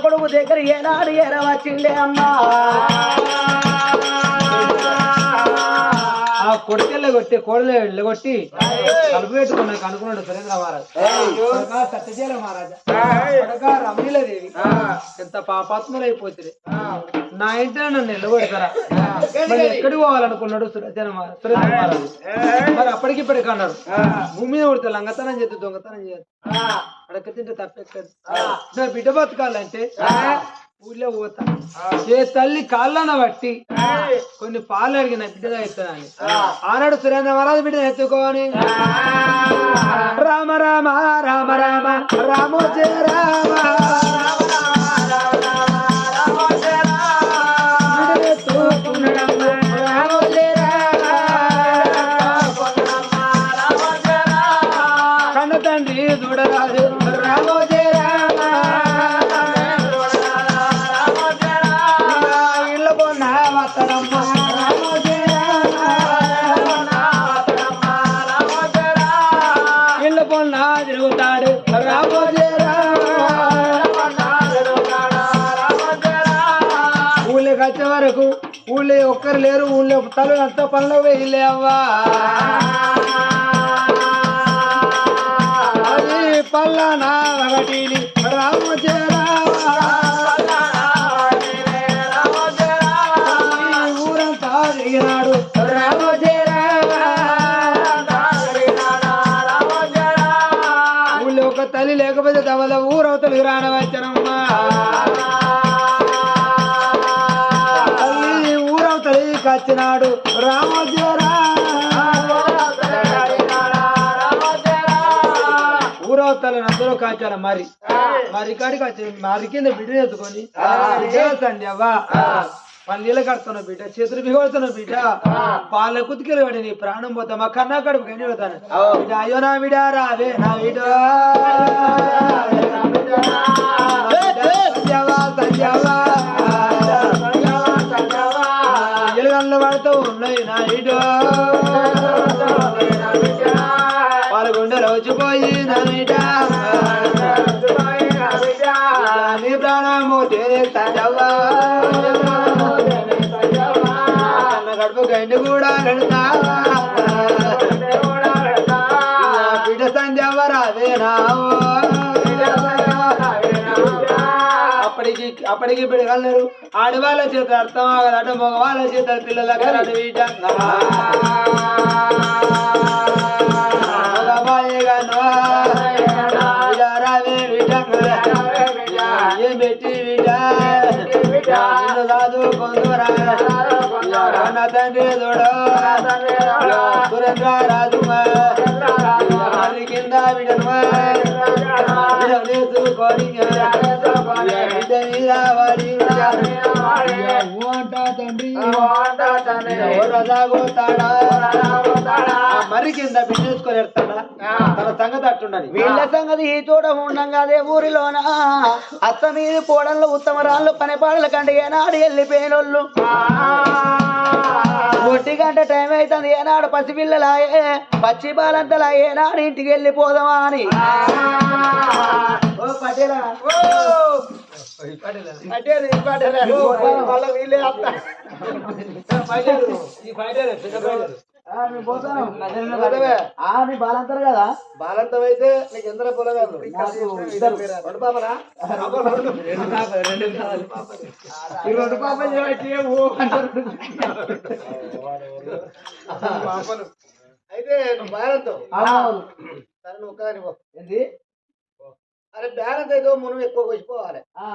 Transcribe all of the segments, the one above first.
కొడుకు దగ్గర ఏనాడు ఎరవచ్చిండే అమ్మా. ఆ కొడుకెళ్ళగొట్టి కోడలు వెళ్ళగొట్టి కలుపు పెట్టుకున్నాక అనుకున్నాడు సురేంద్ర మహారాజ్. సత్యశీల మహారాజా. రమణీలదేవి. ఎంత పాపాత్ములు అయిపోతుంది నా ఇంటిలో నన్ను మరి ఎక్కడికి పోవాలనుకున్నాడు సురేంద్ర సురేంద్ర మహారాజు? మరి అప్పటికి ఇప్పటికి అన్నాడు. భూమి మీద కొడితే లంగతనం చేస్తే దొంగతనం చేయదు అడక తింటే తప్పెక్కదు నా బిడ్డ బతకాలంటే ఊళ్ళో పోతా. ఏ తల్లి కాళ్ళన బట్టి కొన్ని పాలు అడిగిన బిడ్డగా ఎత్తానని ఆనాడు సురేంద్ర మహారాజు బిడ్డను ఎత్తుకోని రామ రామ రామ రామ రామో జయ రామ. ఒక్కరు లేరు ఊళ్ళో తలు అంత పనులు వేయలేవా అది పల్లానా ఒకటిని ఊరంతా ఊళ్ళో ఒక తల్లి లేకపోతే దవల ఊరవతలు రానవచ్చు అందరూ కాచాల మరి. మరి కాడికి మరి కింద బిడ్డ ఎత్తుకొని బిడ్డ అవ్వా. పన్నీళ్ళ కడుతున్న బిడ్డ చేతులు బిగొడుతున్న బిడ్డ పాల కుతికెళ్ళి వాడి నీ ప్రాణం పోతా మా కన్నా కడుపు కని బిడ్డ అయ్యో నా బిడ్డ రావే నా బిడ్డ. అప్పటికి అప్పటికి బిడగలరు ఆడవాళ్ళ చేత అర్థం ఆగదట మగవాళ్ళ చేత పిల్లల కలడు నా తండ్రి చూడు సురేంద్ర రాజు తండ్రి. రజాగోతాడా? మరి కింద ఎడతాడా తన సంగతి అట్టుండని వీళ్ళ సంగతి ఈ చోట ఉండంగా అదే ఊరిలోన? అత్త మీద కోడళ్ళు ఉత్తమరాళ్ళు పనిపాడల కంటే ఏనాడు వెళ్ళిపోయినోళ్ళు. ఒట్టి గంట టైం అవుతుంది ఏనాడు పసిపిల్లలాయే పచ్చి బాలంతలా ఏనాడు ఇంటికి వెళ్ళిపోదామా అని. ఓ పటేలా. బాలంతారు కదా బాలంతం అయితే నీకు ఎందరో పొలగారు. రెండు పాపనా రెండు పాపలు అయితే నువ్వు బాలంతం. సరే నువ్వు ఏంది అరే బ్యాలెన్స్ అయితే మునుగు ఎక్కువ వచ్చిపోవాలి ఆ,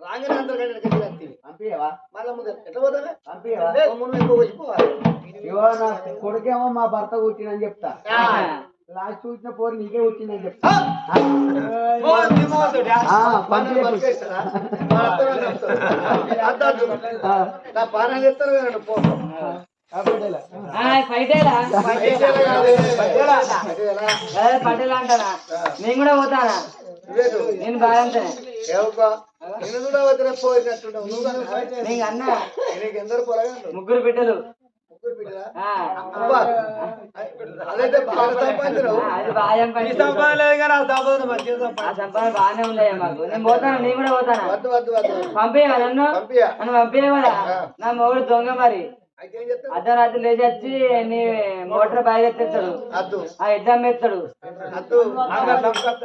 రాంగన అంతా కంటే గట్టిగా వస్తుంది పంపియవా మళ్ళీ ముందు ఎట్లా పోతావే? పంపియవా ఓ మునుగు ఎక్కువ వచ్చిపోవాలి కొడుకేమో మా భర్త కూర్చుందని చెప్తా. లాస్ట్ చూసిన పోరు నీకే వచ్చిందని చెప్తా. ఆ, పంపియకు. ఆ, నా పానం చేస్తారు కదా పో. ఆ, పటేలా. ఫైటేలా పైసలు కాదు. పైసలా? పటేలా. అంటారా నేను కూడా పోతానా? నేను బాగా కూడా వదిలే నువ్వు అన్న. నీకు ఎందరు పొలగారు ముగ్గురు బిడ్డలు. బాగానే ఉందయ్యా మాకు? నేను పోతాను? నేను కూడా పోతాను? నన్ను? నన్ను నా మొగుడు దొంగ మరి. అర్ధరాత్రి లేచి వచ్చి నీ మోటార్ బాగా ఎత్తేస్తాడు. అద్దు ఆ ఎగ్జామ్ ఎత్తాడు. అద్దు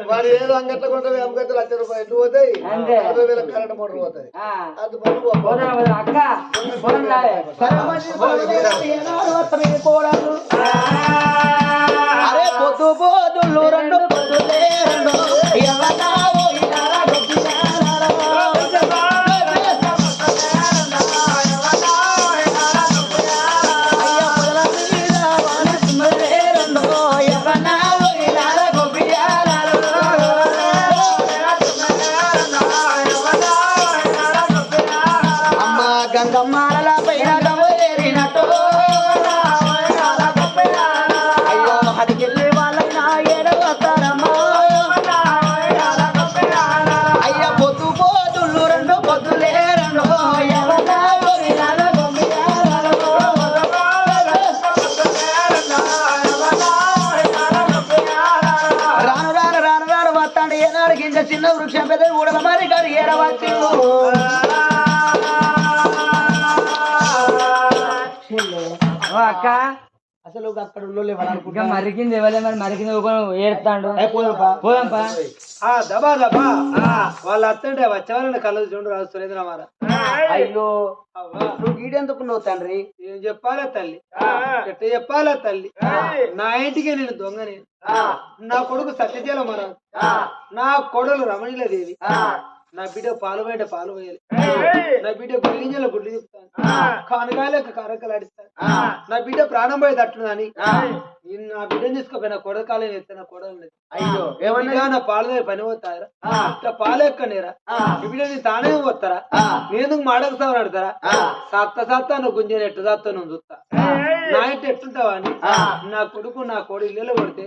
వాడు ఏదో అంగట్లో కొంటే అమ్మకైతే లక్ష రూపాయలు ఎటు పోతాయి. అంతే. నలభై వేల కరెంట్ మోటార్ పోతాయి. ఆ, అద్దు పనులు పో. పోతాను పోతాను అక్క పోతాను రాలే సరమని పొగలేరు ఏనాడు అత్తమే కోడలు అరే పొద్దు పోదులు రెండు పొద్దులే రెండు. గంగమ్మాల పైన అక్క. అసలు అక్కడ మరికింది ఇవ్వలే మరి మరికింది ఊకొని ఏడుతాడు. అయిపోదాంపా పోదాంపా. ఆ దబా దబా. వాళ్ళు అత్తంటే వచ్చేవాళ్ళని కళ్ళు చూడు రాదు సురేంద్ర మార. అయ్యో. అవ్వా. నువ్వు గీడెందుకు నువ్వు తండ్రి? ఏం చెప్పాలా తల్లి? ఎట్ట చెప్పాలా తల్లి? నా ఇంటికి నేను దొంగని నా కొడుకు సత్యజీల మన నా కొడలు రమణీల దేవి. నా బిడ్డ పాలు బయట పాలు పోయాలి. నా బిడ్డ గుడ్లింజల గుడ్లు చెప్తాను కానకాయలకు కారకలు ఆడిస్తాను. నా బిడ్డ ప్రాణం పోయేది అట్లుందని. నేను నా బిడ్డని తీసుకోపోయిన కొడకాలని ఎత్తే నా కొడలు అయ్యో ఏమన్నా నా పాలు దగ్గర పని పోతారా ఇట్లా పాలు ఎక్కనేరా? ఈ బిడ్డ నీ తానే పోతారా? నేను మాడకు సాగు ఆడతారా సత్త సత్త నువ్వు గుంజని ఎట్టు సత్త నువ్వు చూస్తా నా ఇంటి ఎట్టుంటావా అని? నా కొడుకు నా కోడి ఇళ్ళలో కొడితే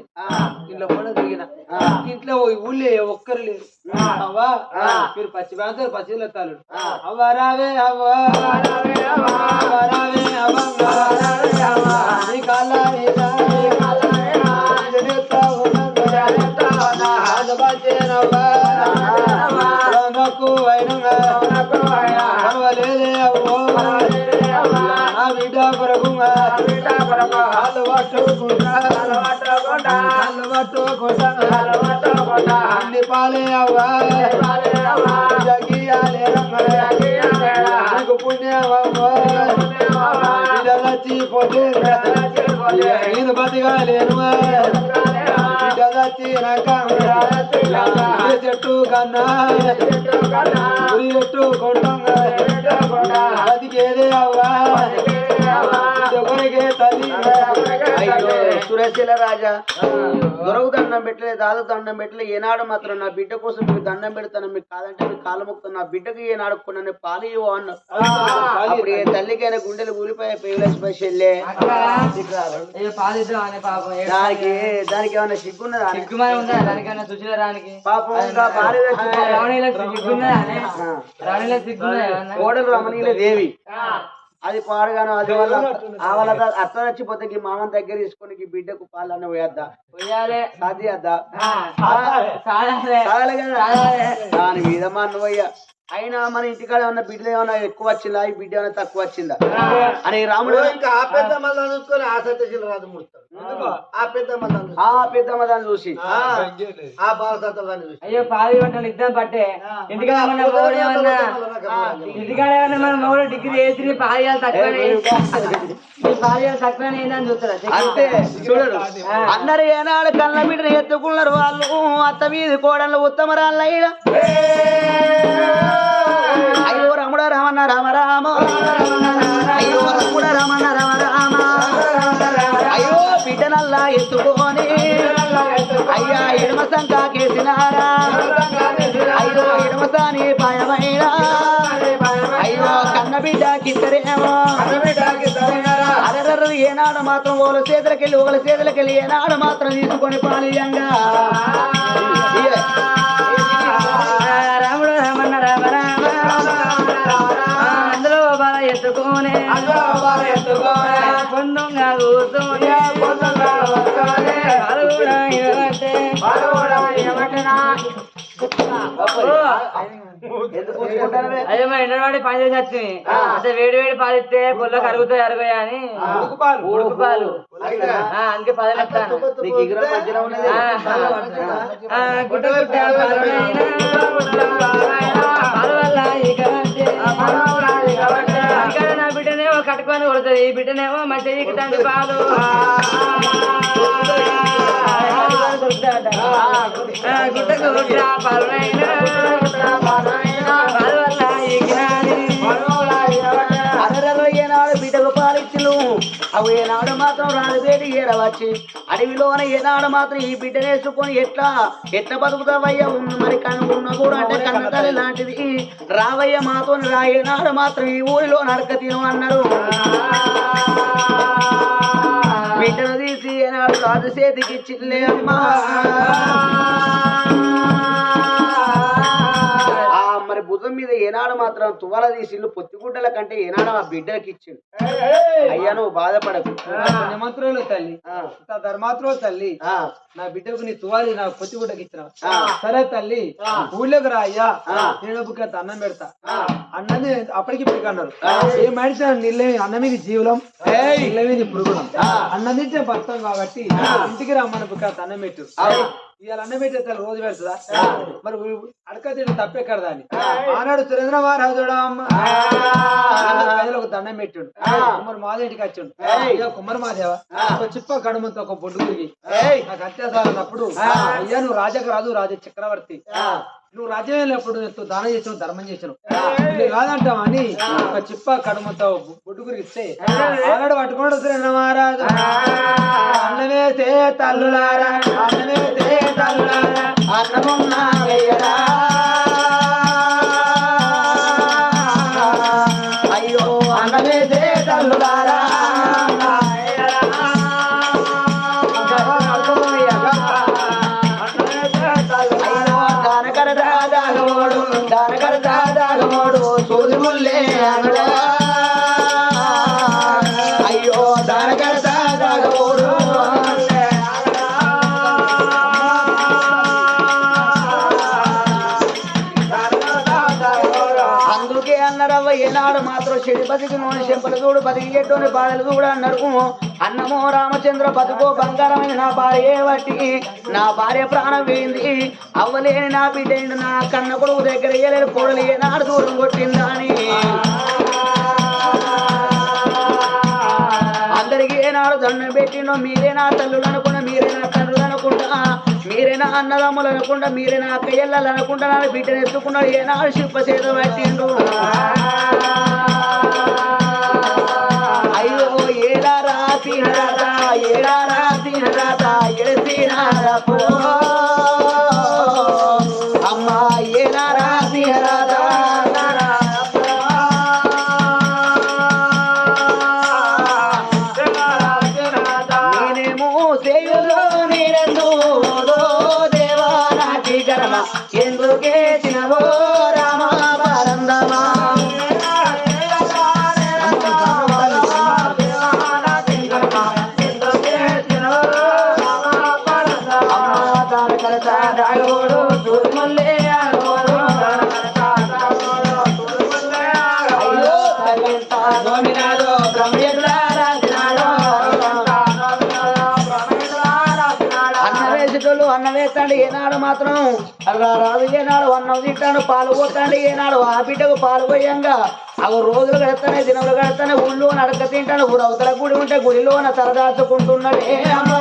ఇంట్లో కూడా తిరిగిన. ఇంట్లో ఊళ్ళో ఒక్కరు లేరు. అవ్వా మీరు పచ్చి బాంతారు పచ్చి లెత్తాలు అవ్వ రావే అవ్వ అవ్వ రావే అవ్వ నీ కాళ్ళ అన్ని పాలే అవ్వ. జగియాలే పుణ్యమవ్వ. బిడ్డలచ్చి పోతే నేను బతిగా లేను చెట్టు కన్నా చెట్టు కొట్టంగా బతికేదే అవ్వా కొరికే తల్లి అయ్యో సురేశీల రాజా. దొరకు దండం పెట్టలే దాదు దండం పెట్టలే ఏనాడు మాత్రం నా బిడ్డ కోసం మీకు దండం పెడతాను మీకు కాదంటే మీకు కాలు మొక్కుతాను నా బిడ్డకి ఏనాడు కొన్న పాలు ఇవ్వు అన్న. అప్పుడు ఏ తల్లికైనా గుండెలు ఊలిపోయి పేగులేసిపోయి చెల్లే దానికి దానికి ఏమైనా సిగ్గున్నదా అని? సిగ్గుమని ఉందా? దానికన్నా సుశీల రానికి పాపం రావణీలకు సిగ్గున్నదా? రావణీలకు సిగ్గున్నదా? కోడలు రమణీయుల దేవి. అది పాడుగాను అది ఆ వాళ్ళ అత్త చచ్చిపోతే ఈ మామని దగ్గర తీసుకొని ఈ బిడ్డకు పాలన్న వేద్దా పొయ్యాలే సాధ్యద్దా? దాని మీద మా అన్నవయ్య అయినా మన ఇంటికాడ ఏమన్నా బిడ్డలు ఏమన్నా ఎక్కువ వచ్చిందా? ఈ బిడ్డ ఏమన్నా తక్కువ వచ్చిందా? అని రాముడు ఇంకా ఆ పెద్ద మళ్ళా చూసుకొని ఆ సత్యశీల రాజు ముడతాడు ఆ. పెద్ద మళ్ళా చూసి. ఆ చూసి. బాలసత్వాన్ని చూసి. అయ్యో పాలు పట్టలు ఇద్దాం పట్టే. ఇంటికాడ ఇంటికాడ ఏమన్నా మన మొగుడు డిగ్రీ చేసి పాలు తక్కువనే. ఈ పాలు తక్కువనే ఏందని చూస్తారా? అంతే చూడరు. అందరు ఏనాడు కళ్ళ బిడ్డను ఎత్తుకున్నారు వాళ్ళు. అత్త వీధి కోడళ్ళు ఉత్తమరాళ్ళైన అయ్యో రముడ రామన్న రామ రామ అయ్యో రముడ రామన్న రామ రామ అయ్యో బిడ్డనల్లా ఎత్తుకొని. అయ్యా ఎడమ సంకా కేసినారా. అయ్యో ఎడమ సాని పాయమైన. అయ్యో కన్న బిడ్డ కిద్దరేమో అరరరు ఏనాడు మాత్రం ఓల చేతులకెళ్ళి ఒకళ్ళ చేతులకెళ్ళి ఏనాడు మాత్రం తీసుకొని పాలియంగా అందులో బాల ఎత్తుకోనే. పొందుగా కూర్చోనే? అదే మరి ఎండవాడి పని చేసి వచ్చింది అంటే వేడి వేడి పాలు ఇస్తే పొల్ల కరుగుతాయి అరగయా అని. ఉడుకు పాలు. అందుకే పదవి గుట్ట గుట్ట ఈ బిడ్డనేమో మంచిగా ఈకుతాంది పాలు ఆ, గుట్టకు గుట్ట పాలనైనా, పాల వల్ల ఈకినాది. అరరర అవి ఏనాడు మాత్రం రాజుపేటి ఏడవచ్చి అడవిలోన ఏనాడు మాత్రం ఈ బిడ్డనేసుకొని ఎట్లా? ఎట్లా బతుకుతావయ్యా? ఉన్న మరి కను ఉన్న కూడా అంటే కన్న తల్లి లాంటిది. రావయ్య మాతో రా. ఏనాడు మాత్రం ఈ ఊరిలో నరక తిను అన్నారు. బిడ్డను తీసి ఏనాడు రాజు చేతికి చిల్లే అమ్మా. ఏనాడు మాత్రం తువ్వల తీసి ఇల్లు పొత్తిగుడ్డల కంటే ఏనాడు ఆ బిడ్డకి ఇచ్చిండు. అయ్యా నువ్వు బాధపడకు. పుణ్యమంత్రులు తల్లి. ధర్మాత్రులు తల్లి. నా బిడ్డకు నీ తువాలి నా పొత్తి గుడ్డకి ఇచ్చిన. సరే తల్లి ఊళ్ళోకి రా అయ్యా. నేను బుక్క అన్నం పెడతా. అన్నది అప్పటికి ఇప్పటికి అన్నారు. ఏ మనిషి నీళ్ళే అన్నం మీద జీవులం? నీళ్ళ మీద పురుగులం? అన్నం తింటే బతాం కాబట్టి ఇంటికి రమ్మని బుక్క అన్నం పెట్టు. ఇవాళ అన్నం పెట్టే తల్లి రోజు పెడుతుందా మరి అడక తింటే తప్పెక్కడ దాన్ని? ఆనాడు సురేంద్ర మహారాజుడు అమ్మ ప్రజలకు దండం పెట్టిండు. కుమ్మరి మాదేంటికి వచ్చిండు? అయ్యో కుమ్మరి మాదేవ? ఒక చిప్ప కడుమంతో ఒక బొడ్డు తిరిగి. నాకు అత్యాచారం అన్నప్పుడు అయ్యా నువ్వు రాజకు రాజు రాజ చక్రవర్తి. నువ్వు రాజ్యం వెళ్ళినప్పుడు దానం చేసావు ధర్మం చేసావు ఇది కాదంటావు అని ఒక చిప్ప కడుమతో బొడ్డుగురికి ఇస్తే ఆనాడు పట్టుకోండి శ్రీ మహారాజు. అన్నమేసే తల్లులారా వెయ్యరా. అయ్యో అన్నమే తల్లులారా చెంపలు చూడు బతికేటోని బాధలు చూడు అన్నారు అన్నమో రామచంద్ర బతుకో బంగారమైన నా భార్య బట్టి నా భార్య ప్రాణం వేయింది. అవ్వలేని నా బిడ్డ నా కన్న కొడుకు దగ్గర ఏలేని కోడలు ఏనాడు దూరం కొట్టిందా అని అందరికి ఏనాడు దండం పెట్టినో మీరే నా తల్లులు అనుకున్న మీరే నా తల్లులు అనుకుంటా. మీరే నా అన్నదమ్ములు అనుకుంటా మీరే నా అక్కయ్యలు అనుకుంటా నా బిడ్డను ఎత్తుకున్నాడు. ఏనాడు శిల్ప చేత పట్టిండు. అయ్యో ఏడారా రాసి ఏడారా ఏడా ఎడసినారా పో వేస్తాడు ఏనాడు మాత్రం అలా రాదు ఏనాడు అన్నం తింటాడు పాలు పోతాడు. ఏనాడు ఆ బిడ్డకు పాలు పోయంగా అవి రోజులు గడతానే దినములు గడతానే ఊళ్ళో నడక తింటాడు. ఊరు అవతల గుడి ఉంటే గుడిలోన తలదాచుకుంటున్నాడే. అమ్మా!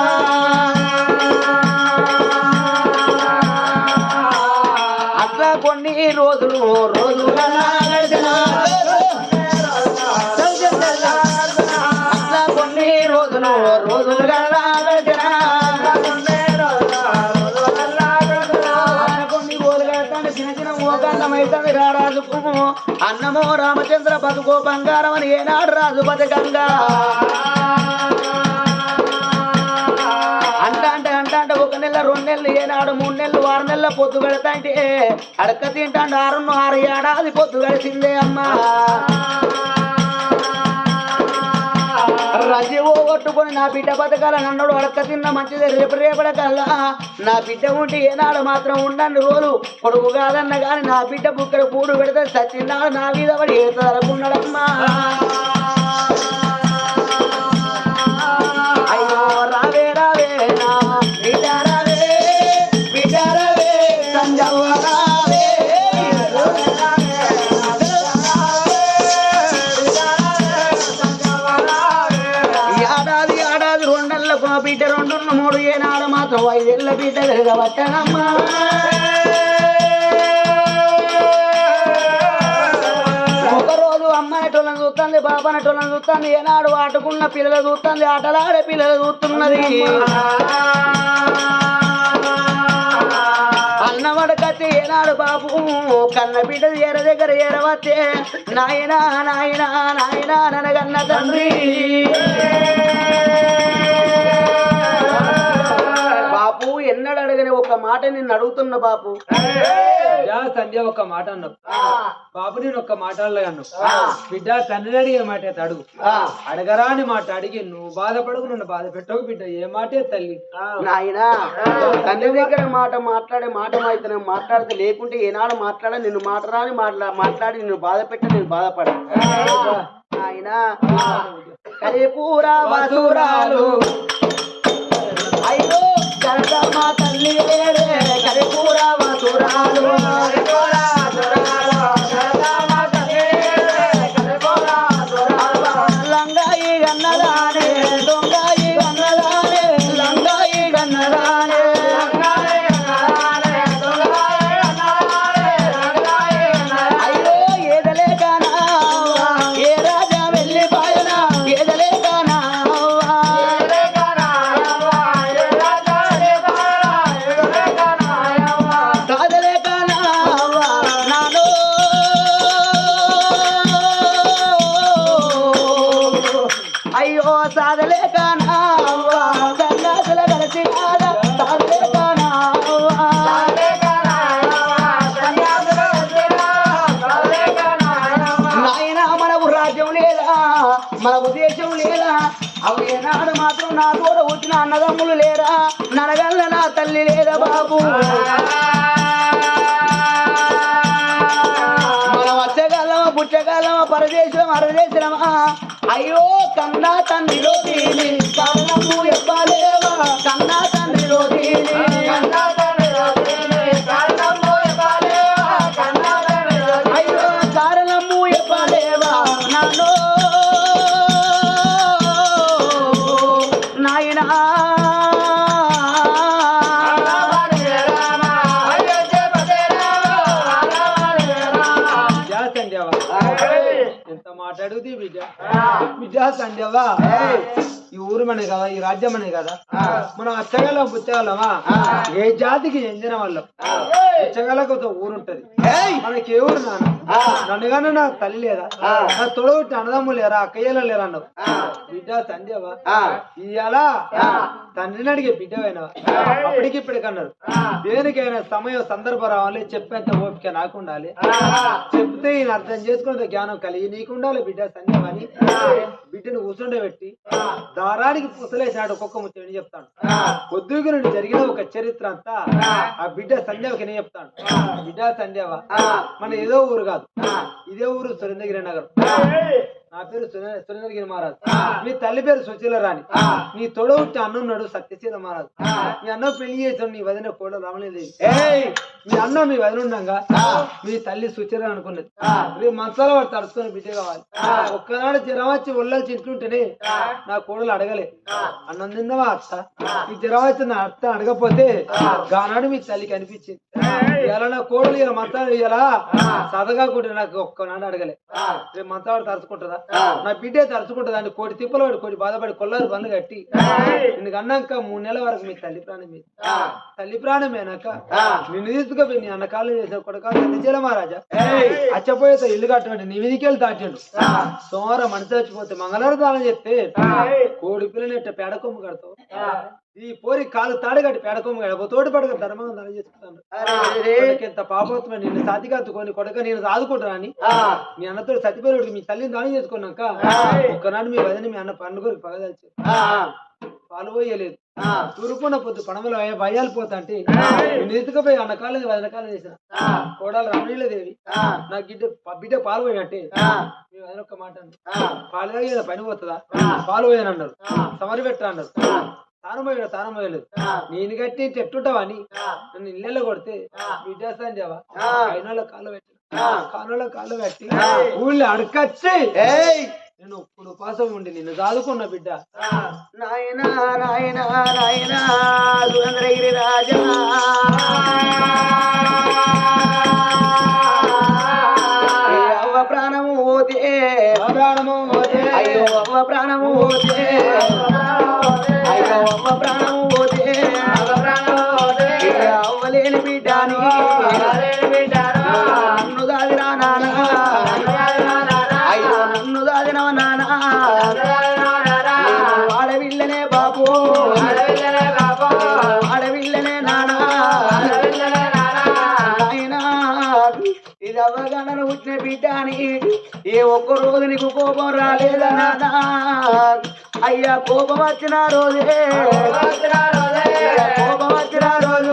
అట్లా కొన్ని రోజులు రోజులు రోజులుగా గడిచినా. అన్నమో రామచంద్ర బతుకో బంగారం అని ఏనాడు రాజు బతకంగా అంట అంటే అంట అంటే ఒక నెల రెండు నెలలు ఏనాడు మూడు నెలలు ఆరు నెలల పొద్దు పెడతాంటే అడక తింటాడు ఆరు ఆరు ఏడాది పొద్దు గడిచిందే అమ్మా రంజి కొట్టుకొని నా బిడ్డ బతకాల నన్నడు అడక్క తిన్న మంచిది రేపు రేపడకల్లా. నా బిడ్డ ఉంటే ఏనాడు మాత్రం ఉండండి రోజు కొడుకు కాదన్న గాని నా బిడ్డ బుక్కడ పూడు పెడితే సచ్చిన్నాడు నా మీద పడి ఏతలకున్నాడమ్మా అయ్యో రావే వైద్యుల మాత్రం బిడ్డ తిరగబట్టనమ్మా ఒకరోజు అమ్మాయి చూస్తుంది బాబాన టోళ్ళని చూస్తుంది ఏనాడు ఆటకున్న పిల్లలు చూస్తుంది ఆటలాడే పిల్లలు చూస్తున్నది. అన్నవడకచ్చి ఏనాడు బాబు కన్న బిడ్డ ఏర దగ్గర ఏరవచ్చే నాయనా నాయనా నాయనా ననగన్న తండ్రి. బాపు ఎన్నడు అడగని ఒక మాట నిన్ను అడుగుతున్న బాపు? సంధ్య ఒక మాట అన్నావు. బాబు నేను ఒక్క మాట అన్నావు. బిడ్డ తండ్రిని అడిగే మాట అయితే అడుగు. అడగరా అని మాట అడిగి నువ్వు బాధపడకు నన్ను బాధ పెట్టవు బిడ్డ ఏ మాటే తల్లి. నాయనా తండ్రి దగ్గర మాట మాట్లాడే మాట అయితే మాట్లాడితే లేకుంటే ఏనాడు మాట్లాడ నిన్ను మాట్లాడని మాట్లా మాట్లాడి నిన్ను బాధ పెట్ట నేను బాధపడ. కలిపూర వసూరాలు అయ్యో! కనక తల్లి వేరే కలిపూర ఏనాడు మాత్రం నా తోడ వచ్చిన అన్నదమ్ములు లేరా? నరగల్ల నా తల్లి లేదా బాబు? మనం వచ్చగలమా పుచ్చగలమా పరదేశం అరదేశమా అయ్యో కన్నా తండ్రిలో దీని. కన్నము ఎవ్వలేవా? కన్నా తండ్రిలో దీని. అయ్యో బిడ్డ ఈ ఊరు మనే కదా ఈ రాజ్యం అనే కదా మనం అచ్చగలం పుచ్చగలమా ఏ జాతికి చెందిన వాళ్ళం? పుచ్చగలకు ఒక ఊరు ఉంటది మనకి ఏ ఊరు నాన్న? నన్ను కానీ నా తల్లి లేదా? నా తొడగొట్టి అన్నదమ్ము లేరా? అక్కయ్యల లేరా అన్నావు? బిడ్డ సంధ్యవా ఇవాళ తండ్రిని అడిగే బిడ్డవైనా అప్పటికి ఇప్పటికన్నారు దేనికైనా సమయం సందర్భం రావాలి చెప్పేంత ఓపిక నాకు ఉండాలి. చెప్తే ఈయన అర్థం చేసుకునే జ్ఞానం కలిగి నీకు ఉండాలి బిడ్డ సంధ్యమని బిడ్డను కూర్చుండబెట్టి దారానికి పుసలేసాడు ఒక్కొక్క ముచ్చని చెప్తాడు. పొద్దుగు నుండి జరిగిన ఒక చరిత్ర అంతా ఆ. బిడ్డ సంధ్యవకి నేను చెప్తాను బిడ్డ సంధ్యవ మన ఏదో ఊరు కాదు. ఇదే ఊరు సురేంద్రగిరి నగరం. నా పేరు సురే- సురేంద్రగిరి మహారాజ్. మీ తల్లి పేరు సుశీల రాణి నీ తొడవుట్టి అన్నున్నాడు సత్యశీల మహారాజ్. మీ అన్న పెళ్ళి చేసాడు నీ వదిన కూడా రమణీదేవి మీ అన్న మీ వదిన ఉండగా. మీ తల్లి సుచీల అనుకున్నది. రేపు మంచాల వాడు తడుచుకొని బిడ్డ కావాలి. ఒక్కనాడు జ్వరం వచ్చి ఇంట్లుంటేనే నా కోడలు అడగలే. అన్నం తిన్నవా అత్త? ఈ జ్వరం వచ్చి నా అత్త అడగపోతే గానాడు మీ తల్లికి అనిపించింది. ఇలా నా కోడలు ఇలా మంచాలు ఇలా సదగా కూడా నాకు ఒక్కనాడు అడగలే. రేపు మంచాలు తరుచుకుంటుందా నా బిడ్డే తరుచుకుంటుందా అని కోటి తిప్పలు పడి కోటి బాధపడి కొల్లారు బండ్లు కట్టి నిన్ను అన్నాక మూడు నెలల వరకు మీ తల్లి ప్రాణం మీద. తల్లి ప్రాణమేనాక నిన్ను తీసుకుపోయి నీ అన్నకాలం చేసిన కొడుక నిజల మహారాజా. అచ్చపోయేతో ఇల్లు కట్టండి నీ విధికెళ్ళి దాటిండు. సోమవారం మనిషి చచ్చిపోతే మంగళవారం దానం చెప్తే కోడి పిల్లని పేడ కొమ్ము కడతావు? ఈ పోరి కాలు తాడుగట్టి పేడకోమ తోటి పడక ధర్మంగా ధన చేసుకుంటాను. ఎంత పాపత్తున్నా నిన్ను సాధికత్తుకొని కొడుక నేను సాదుకుంటానని మీ అన్నతో సతిపేరుడికి మీ తల్లిని దానం చేసుకున్నాక ఒక్కనాడు మీ వదిన మీ అన్న పండుగకి పగదాల్చారు పాలు పోయలేదు. తురుకున్న పొద్దు పడమలో భయాలు పోతా అంటే నిలుతుకుపోయి అన్న కాలేదు వదిన కాలం చేసిన కోడాలు రమణీలదేవి నా గిడ్డ బిడ్డ పాలు పోయినట్టే. మీ వదిన ఒక్క మాట పాలు పని పోతుందా? పాలు పోయాను అన్నారు సమరి పెట్ట అన్నారు. తానం పోయాడు తానం పోయలేదు నేను కట్టి చెట్టుంటావా అని నన్ను ఇళ్ళలో కొడితే బిడ్డేస్తాను దేవా అయినా కాళ్ళు పెట్టిన కాళ్ళలో కాళ్ళు పెట్టి ఊళ్ళో అడకచ్చి నేను ఇప్పుడు ఉపాసం ఉండి నిన్ను దాదుకున్న బిడ్డ. నాయన నాయన నాయన సురేంద్రగిరి రాజా. ప్రాణము పోతే ప్రాణము పోతే అయ్యో అవ్వ ప్రాణము పోతే అవ్వలేని బిడ్డని అవ్వగానను పుట్టిన ఏ ఒక్క రోజు నీకు కోపం రాలేదనా అయ్యా కోపం వచ్చిన రోజే. కోపం వచ్చిన రోజు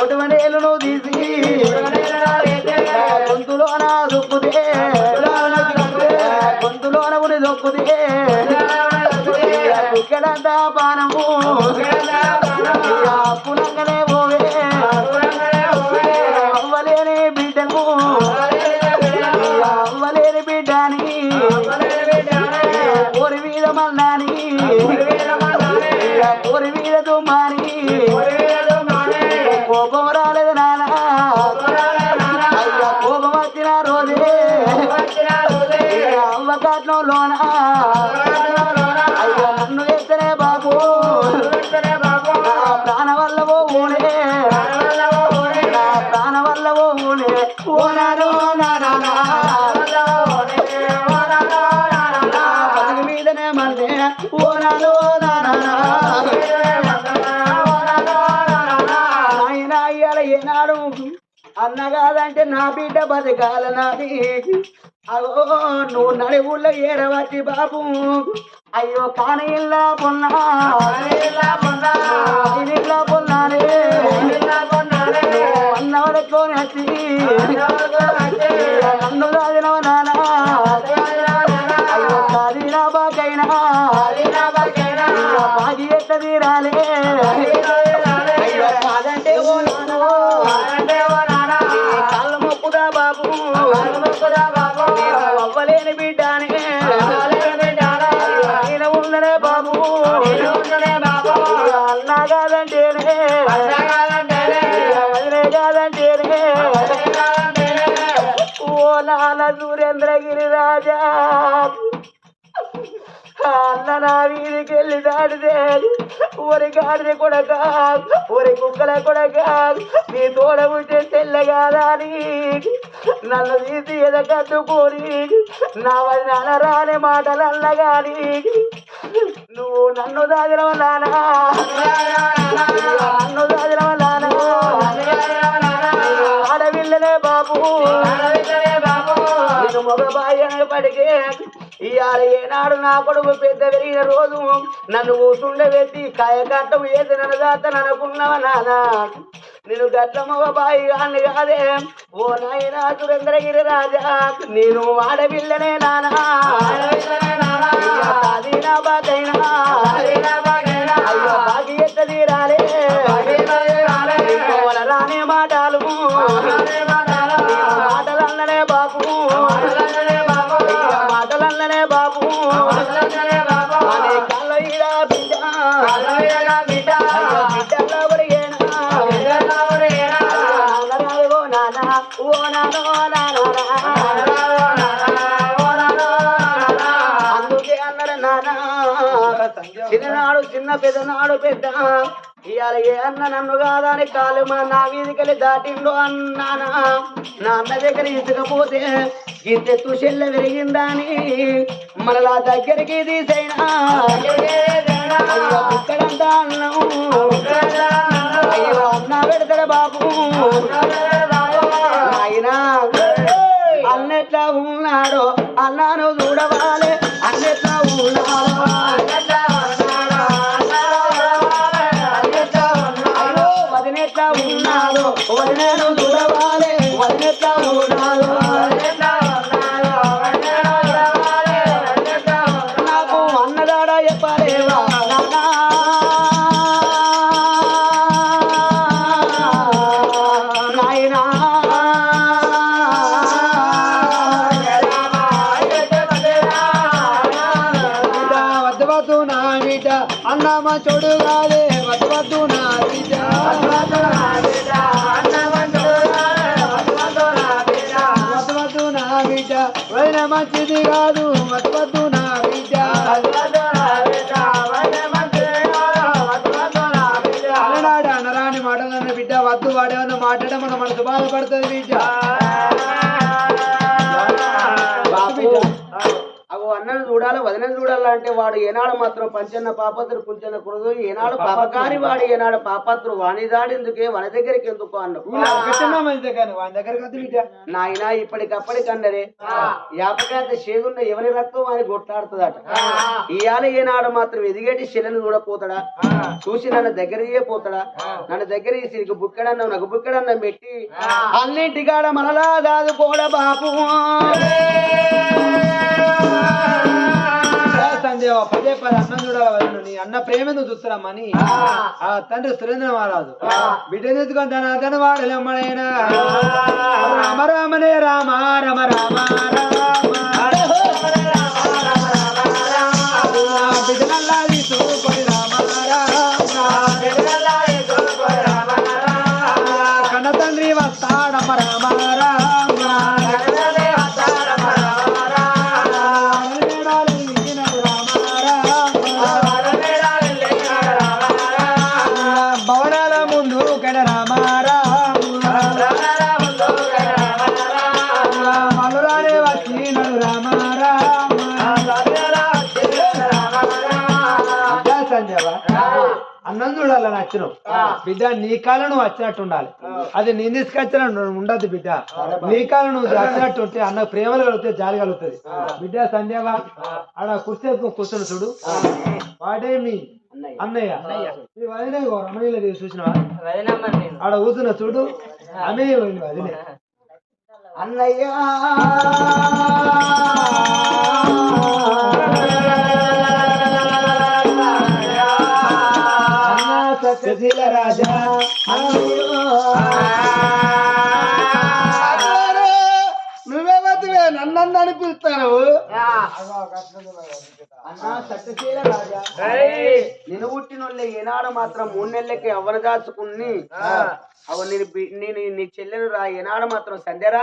కుటుంబేలు తీసి గొంతులోన దొక్కుదే గొంతులోన కూడా దొక్కుదే. ఇక్కడంతా పానము. అయ్యా నన్ను నా బిడ్డ బతకాల నాది. అగో నువ్వు నడువుల్లో ఏడవచ్చి బాబు. అయ్యో కానీళ్ళ పొన్నా. ఇనిళ్ళ పొన్నానే. అన్నవరకొని వచ్చి నన్ను రాదినవ నానా. అయ్యో కాదీనా బాకైనా. బాగి ఎట్ట తీరాలే వీధికి వెళ్ళి ఒరి గాడిద కొడక ఒరి కుక్కల కొడక నీ తోడ ఉంటే తెల్లగాదని నన్ను తీసి ఎదగట్టుకొని నా వది నాన్న రాని మాటలు అన్నగాని నువ్వు నన్ను దాగిన నానా? నన్ను దాగిన నానా? ఆడవిల్లనే బాబు. నేను మగ బాయ్యనే పడిగే ఇవాళ ఏనాడు నా కొడుకు పెద్ద పెరిగిన రోజు నన్ను కూర్చుండబెట్టి కాయ కట్టం వేసి నన్ను దాతను అనుకున్నావా నానా నేను గట్ల మగ బాయి గాని కాదే. ఓ నాయనా సురేంద్రగిరి రాజా నేను ఆడపిల్లనే నానా నా బాకైనా పెదనాడు పెద్దనాడు పెద్ద ఇవాళ ఏ అన్న నన్ను కాదని కాలు మా నా వీధికెళ్ళి దాటిండు అన్నానా? నా అన్న దగ్గర ఇసుకపోతే ఇంత తుషెల్ల విరిగిందని? మనలా దగ్గరికి తీసైనా అయ్యో అన్నం అన్న పెడతాడు బాబు? ఆయన అన్నెట్లా ఉన్నాడో అన్నాను చూడవ? బిడ్డ అన్నమ్మ చోడు కాదే వద్దు వద్దు నా బిడ్డ వద్దు వద్దు నా బిడ్డ వదిన మంచిది కాదు వద్దు వద్దు నా బిడ్డ అలనాడు అనరాని మాటలన్న బిడ్డ వద్దు వాడేమన్నా మాట్లాడడం మనసు బాధపడుతుంది బిడ్డ. అన్నను చూడాలి వదినను చూడాలి అంటే వాడు ఏనాడు మాత్రం పంచన్న పాపత్రుడు కుంచన్న కురదు ఏనాడు పాపకారి వాడు ఏనాడు పాపత్రుడు వాణి దాడెందుకే వన దగ్గరికి ఎందుకు బిడ్డ. నాయన ఇప్పటికప్పటికన్నరే యాపకాంత చేగున్న ఎవరి రక్తం అని కొట్లాడుతుందట. ఇవాళ ఏనాడు మాత్రం ఎదిగేటి శిలను చూడపోతాడా చూసి నన్ను దగ్గరయ్యే పోతాడా నన్ను దగ్గర సిరికి బుక్కడన్నం నాకు బుక్కడన్నం పెట్టి అన్నింటికాడ మనలా దాదుకోడ బాపు. సందేవ పదే పదే అన్నం చూడాలి వదిన నీ అన్న ప్రేమను చూస్తున్నామని. ఆ. తండ్రి సురేంద్ర మహారాజు. బిడ్డను ఎత్తుకొని తన అతను వాడలేమ్మడైనా రామ రామనే రామ రమ రామ రామ. సంజయవ అన్నం చూడాలి నచ్చినావు. బిడ్డ నీ కాలం నువ్వు వచ్చినట్టు ఉండాలి అది నేను తీసుకొచ్చిన ఉండదు బిడ్డ. నీ కాలం నువ్వు వచ్చినట్టు ఉంటే అన్న ప్రేమలు కలిగితే జాలి కలుగుతుంది. బిడ్డ సంజయవ ఆడ కుర్చీ కూర్చొని చూడు. వాడేమి అన్నయ్య. దేవి చూసినవా? ఆడ కూర్చున్న చూడు. ఆమె వదిలే అన్నయ్య. సత్యశీల రాజా. నువ్వే బతివే నన్ను అనిపిస్తాను అన్నా సత్యశీల రాజా. నేను పుట్టినోళ్ళే ఏనాడు మాత్రం మూడు నెలలకి అవ్వన దాచుకుని అవ నేను నేను నీ చెల్లెలు రా ఏనాడు మాత్రం సంధ్యరా